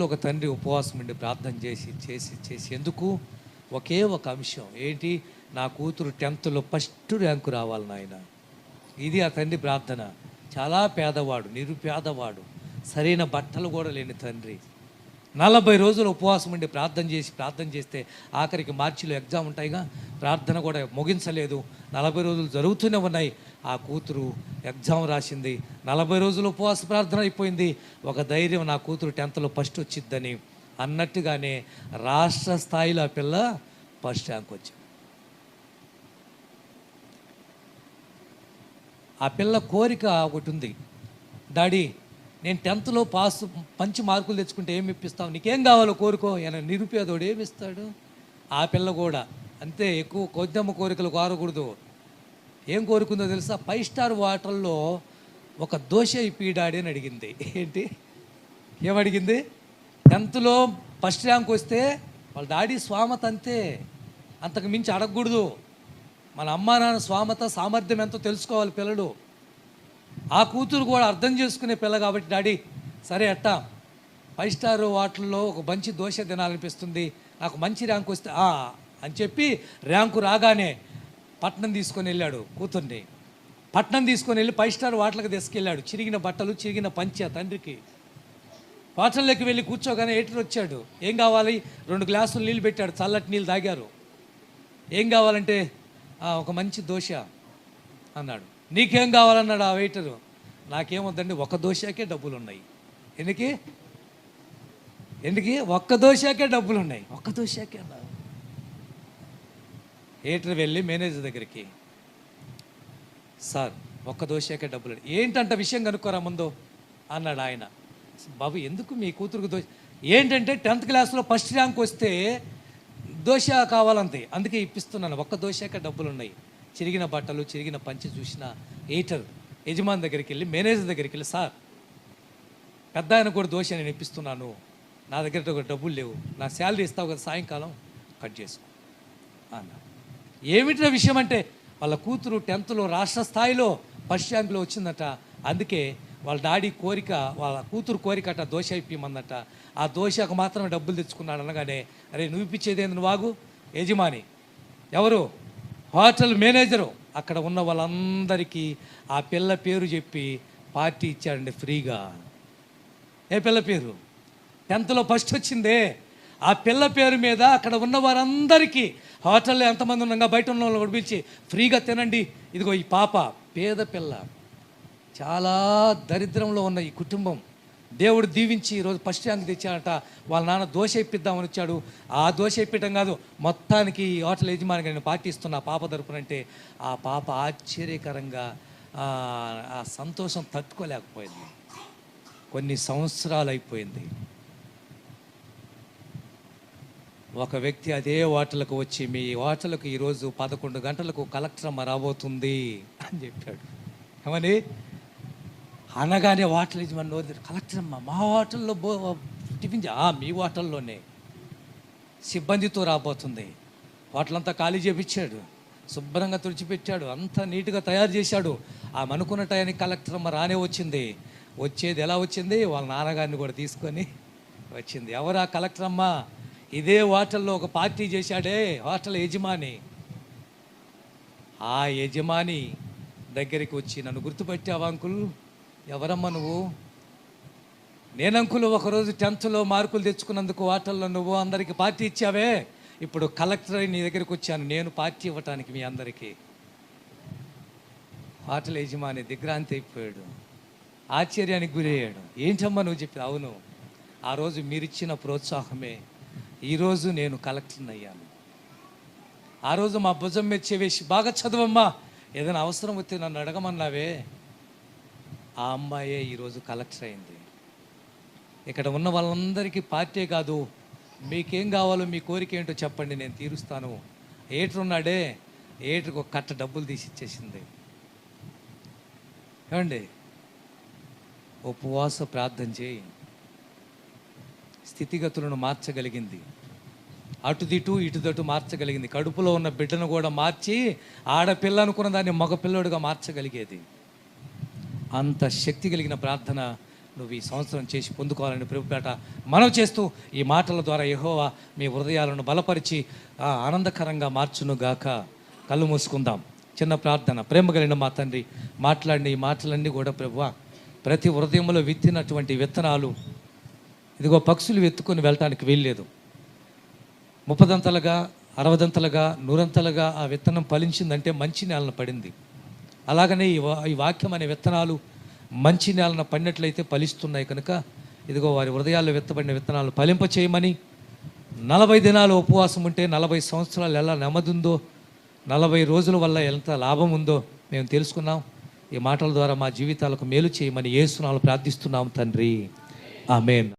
ఒక తండ్రి ఉపవాసం ఉండి ప్రార్థన చేసి చేసి చేసి ఎందుకు? ఒకే ఒక అంశం. ఏంటి? నా కూతురు టెన్త్లో ఫస్ట్ ర్యాంకు రావాలి నాయన. ఇది ఆ తండ్రి ప్రార్థన. చాలా పేదవాడు నిరుపేదవాడు. సరైన బట్టలు కూడా లేని తండ్రి. నలభై రోజులు ఉపవాసం ఉండి ప్రార్థన చేసి ప్రార్థన చేస్తే ఆఖరికి మార్చిలో ఎగ్జామ్ ఉంటాయిగా. ప్రార్థన కూడా ముగించలేదు. నలభై రోజులు జరుగుతూనే ఉన్నాయి. ఆ కూతురు ఎగ్జామ్ రాసింది. నలభై రోజులు ఉపవాస ప్రార్థన అయిపోయింది. ఒక ధైర్యం నా కూతురు టెన్త్లో ఫస్ట్ వచ్చిద్దని అన్నట్టుగానే రాష్ట్ర స్థాయిలో ఆ పిల్ల ఫస్ట్ ర్యాంక్ వచ్చింది. ఆ పిల్ల కోరిక ఒకటి ఉంది. డాడీ నేను టెన్త్లో పాస్ మంచి మార్కులు తెచ్చుకుంటే ఏమి ఇప్పిస్తావు? నీకేం కావాలో కోరుకో. ఆయన నిరుపేదోడు ఏమి ఇస్తాడు? ఆ పిల్ల కూడా అంతే ఎక్కువ కొద్దమ్మ కోరికలు కోరకూడదు ఏం కోరుకుందో తెలుసా? ఫైవ్ స్టార్ వాటర్లో ఒక దోశ ఇప్పి డాడీ అని అడిగింది. ఏంటి? ఏమడిగింది? టెన్త్లో ఫస్ట్ ర్యాంక్ వస్తే వాళ్ళ డాడీ స్వామత అంతే. అంతకు మించి అడగకూడదు. మన అమ్మా నాన్న స్వామత సామర్థ్యం ఎంతో తెలుసుకోవాలి పిల్లలు. ఆ కూతురు కూడా అర్థం చేసుకునే పిల్ల కాబట్టి డాడీ సరే అట్టా ఫైవ్ స్టార్ వాటిల్లో ఒక మంచి దోశ తినాలనిపిస్తుంది. నాకు మంచి ర్యాంక్ వస్తే అని చెప్పి ర్యాంకు రాగానే పట్నం తీసుకొని వెళ్ళాడు కూతుర్ని. పట్నం తీసుకొని వెళ్ళి ఫైవ్ స్టార్ వాటర్లకు తీసుకెళ్ళాడు. చిరిగిన బట్టలు చిరిగిన పంచ తండ్రికి. హోటల్లోకి వెళ్ళి కూర్చోగానే ఏటర్ వచ్చాడు. ఏం కావాలి? రెండు గ్లాసులు నీళ్ళు పెట్టాడు చల్లటి నీళ్ళు తాగారు. ఏం కావాలంటే ఒక మంచి దోశ అన్నాడు. నీకేం కావాలన్నాడు ఆ వెయిటరు నాకేమొద్దండి ఒక దోశకే డబ్బులు ఉన్నాయి ఎందుకు? ఎందుకు? ఒక్క దోశకే డబ్బులు ఉన్నాయి ఒక్క దోశకే అన్నారు వెయిటర్ వెళ్ళి మేనేజర్ దగ్గరికి సార్ ఒక్క దోశకే డబ్బులు. ఏంటంట విషయం కనుక్కోరా ముందు? అన్నాడు ఆయన. బాబు ఎందుకు మీ కూతురుకు దోశ ఏంటంటే టెన్త్ క్లాస్లో ఫస్ట్ ర్యాంక్ వస్తే దోశ కావాలంతే. అందుకే ఇప్పిస్తున్నాను ఒక్క దోశకే డబ్బులు ఉన్నాయి చిరిగిన బట్టలు చిరిగిన పంచి చూసిన ఎయిటర్ యజమాని దగ్గరికి వెళ్ళి మేనేజర్ దగ్గరికి వెళ్ళి సార్ పెద్ద ఆయన కూడా దోష నేను ఇప్పిస్తున్నాను నా దగ్గర ఒక డబ్బులు లేవు. నా శాలరీ ఇస్తావు కదా సాయంకాలం కట్ చేసుకో. అన్న. ఏమిటి విషయం అంటే వాళ్ళ కూతురు టెన్త్లో రాష్ట్ర స్థాయిలో ఫస్ట్ ర్యాంక్లో వచ్చిందట. అందుకే వాళ్ళ డాడీ కోరిక వాళ్ళ కూతురు కోరిక అట దోశ ఇప్పిమందట ఆ దోశకు మాత్రమే డబ్బులు తెచ్చుకున్నాడు అనగానే అరే నువ్వు ఇప్పించేది ఏంది? వాగు యజమాని. ఎవరు? హోటల్ మేనేజరు అక్కడ ఉన్న వాళ్ళందరికీ ఆ పిల్ల పేరు చెప్పి పార్టీ ఇచ్చాడండి ఫ్రీగా. ఏ పిల్ల పేరు? టెన్త్లో ఫస్ట్ వచ్చిందే. ఆ పిల్ల పేరు మీద అక్కడ ఉన్న వారందరికీ హోటల్లో ఎంతమంది ఉన్నాగా బయట ఉన్న వాళ్ళు పిలిచి ఫ్రీగా తినండి. ఇదిగో ఈ పాప పేద పిల్ల. చాలా దరిద్రంలో ఉన్న ఈ కుటుంబం. దేవుడు దీవించి ఈరోజు ఫస్ట్ తెచ్చాడట. వాళ్ళ నాన్న దోశ ఇప్పిద్దామని వచ్చాడు. ఆ దోశ ఇప్పించడం కాదు మొత్తానికి ఈ హోటల్ యజమానికి నేను పాటిస్తున్న పాప తరపునంటే ఆ పాప ఆశ్చర్యకరంగా ఆ, ఆ సంతోషం తట్టుకోలేకపోయింది. కొన్ని సంవత్సరాలు అయిపోయింది. ఒక వ్యక్తి అదే హోటల్కు వచ్చి మీ హోటల్కు ఈరోజు పదకొండు గంటలకు కలెక్టర్ అమ్మ రాబోతుంది అని చెప్పాడు. ఏమని? అనగానే వాటర్ యజమాని నోరు కలెక్టర్ అమ్మ మా హోటల్లో బో టిఫిన్ "ఆ, మీ హోటల్లోనే సిబ్బందితో రాబోతుంది. హోటల్ అంతా ఖాళీ చేపించాడు శుభ్రంగా తుడిచిపెట్టాడు. అంతా నీట్గా తయారు చేశాడు. ఆ అనుకున్న టయానికి కలెక్టర్ అమ్మ రానే వచ్చింది. వచ్చేది ఎలా వచ్చింది? వాళ్ళ నాన్నగారిని కూడా తీసుకొని వచ్చింది. ఎవరు ఆ కలెక్టర్ అమ్మ ఇదే హోటల్లో ఒక పార్టీ చేశాడే హోటల్ యజమాని. ఆ యజమాని దగ్గరికి వచ్చి నన్ను గుర్తుపెట్టావా అంకుల్? ఎవరమ్మా నువ్వు? నేను ఒకరోజు టెన్త్లో మార్కులు తెచ్చుకున్నందుకు వాటల్లో నువ్వు అందరికి పార్టీ ఇచ్చావే. ఇప్పుడు కలెక్టర్ అయి నీ దగ్గరికి వచ్చాను. నేను పార్టీ ఇవ్వటానికి మీ అందరికీ. హోటల్ యజమాని దిగ్రాంతి అయిపోయాడు. ఆశ్చర్యానికి గురయ్యాడు. ఏంటమ్మా నువ్వు చెప్పి అవును. ఆ రోజు మీరిచ్చిన ప్రోత్సాహమే. ఈరోజు నేను కలెక్టర్ని అయ్యాను. ఆ రోజు మా భుజం మీద చెవేసి బాగా చదవమ్మా. ఏదైనా అవసరం వస్తే నన్ను అడగమన్నావే. ఆ అమ్మాయే ఈరోజు కలెక్టర్ అయింది. ఇక్కడ ఉన్న వాళ్ళందరికీ పార్టీ కాదు మీకేం కావాలో మీ కోరిక ఏంటో చెప్పండి నేను తీరుస్తాను. ఏటర్ ఉన్నాడే ఏటర్కి ఒక కట్ట డబ్బులు తీసి ఇచ్చేసింది. ఏమండి? ఉపవాస ప్రార్థన చేయి. స్థితిగతులను మార్చగలిగింది. అటుదిటు ఇటుదటు మార్చగలిగింది. కడుపులో ఉన్న బిడ్డను కూడా మార్చి ఆడపిల్ల అనుకున్న దాన్ని మగ పిల్లోడుగా మార్చగలిగేది. అంత శక్తి కలిగిన ప్రార్థన నువ్వు ఈ సంవత్సరం చేసి పొందుకోవాలని ప్రభుపేట మనం చేస్తూ ఈ మాటల ద్వారా యహోవా మీ హృదయాలను బలపరిచి ఆ, ఆనందకరంగా మార్చును గాక. కళ్ళు మూసుకుందాం. చిన్న ప్రార్థన. ప్రేమ కలిగిన మా తండ్రి మాట్లాడిన ఈ మాటలన్నీ కూడా ప్రభువా ప్రతి హృదయంలో విత్తినటువంటి విత్తనాలు ఇదిగో పక్షులు ఎత్తుకొని వెళ్ళటానికి వీల్లేదు. ముప్పదంతలుగా అరవదంతలుగా నూరంతలుగా ఆ విత్తనం ఫలించిందంటే మంచి నేలన పడింది. అలాగనే ఈ వా- ఈ వాక్యం అనే విత్తనాలు మంచి నేలను పడినట్లయితే ఫలిస్తున్నాయి కనుక ఇదిగో వారి హృదయాల్లో విత్తబడిన విత్తనాలు ఫలింప చేయమని నలభై దినాలు ఉపవాసం ఉంటే నలభై సంవత్సరాలు ఎలా నెమ్మదిందో నలభై రోజుల వల్ల ఎంత లాభం ఉందో మేము తెలుసుకున్నాం. ఈ మాటల ద్వారా మా జీవితాలకు మేలు చేయమని ఏసునాలు ప్రార్థిస్తున్నాం తండ్రి. ఆమెన్.